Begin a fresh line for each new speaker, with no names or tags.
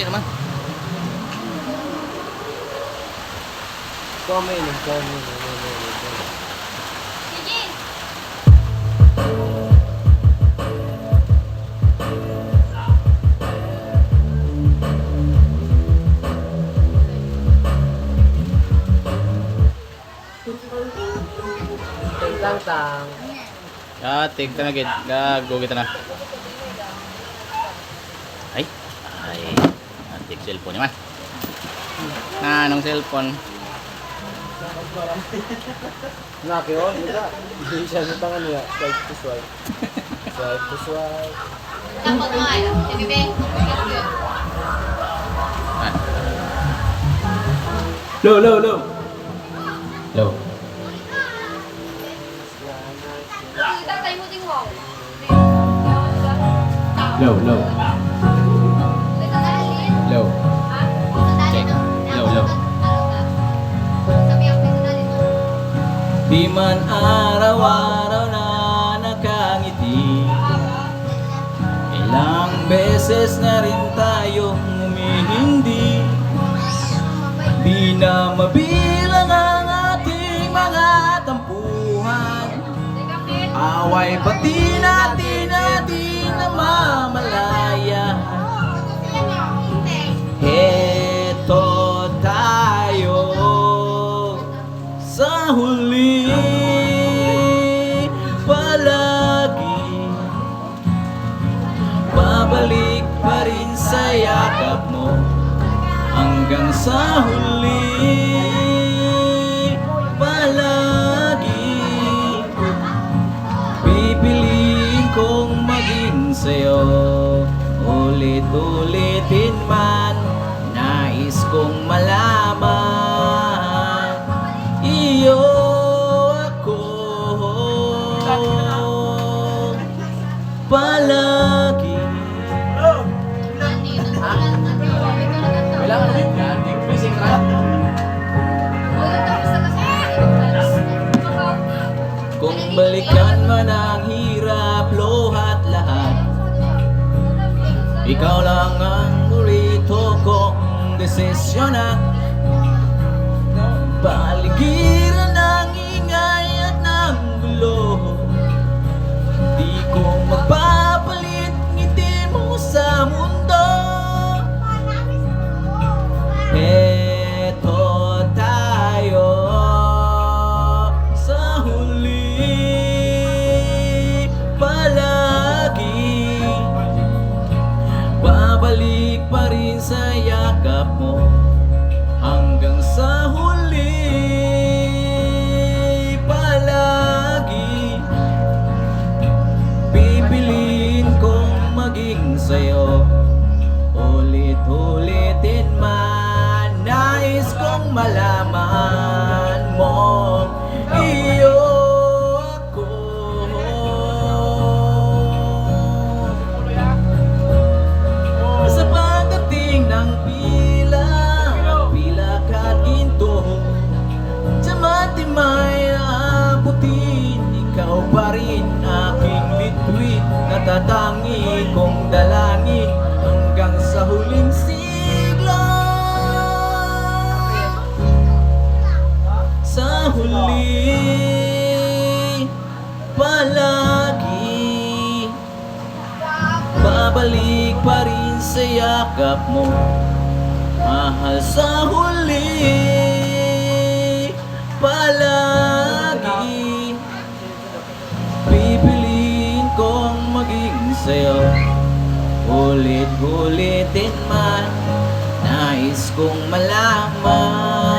naman.
Comment, comment, comment, comment. Tang tang.
Ah, tig ta na gid. Gago kita na. Ay. Ay. Antik cellphone naman. Na, anong cellphone?
Naki oh, wala. Hindi siya sa tangan niya. Swipe to swipe. Swipe to swipe.
Tapos mo ay. Sige, be.
Ah,
Low, low, low.
mo.
Low, low. Low. Di man araw-araw na nakangiti. Ilang beses na rin tayong humihindi. Di na mabilang ang ating mga tampuhan. Away pati natin natin na mamalaya sa yakap mo hanggang sa huli. Palagi Pipiliin kong maging sa'yo. Ulit-ulitin man Nais kong malaman. Iyo ako. Palagi Kung balikan man ang hirap, luhat lahat. Ikaw lang ang burrito kong desisyon at Ulit-ulitin man Nais kong malaman mo Iyo ako. Sa pagdating ng pila Pila ka ginto Tsamati may aabutin Ikaw pa rin aking bituin. Natatangi kong dalangin huli Palagi. Babalik pa rin sa yakap mo. Mahal sa huli. Palagi. Pipiliin kong maging sa'yo. Ulit-ulitin man. Nais kong malaman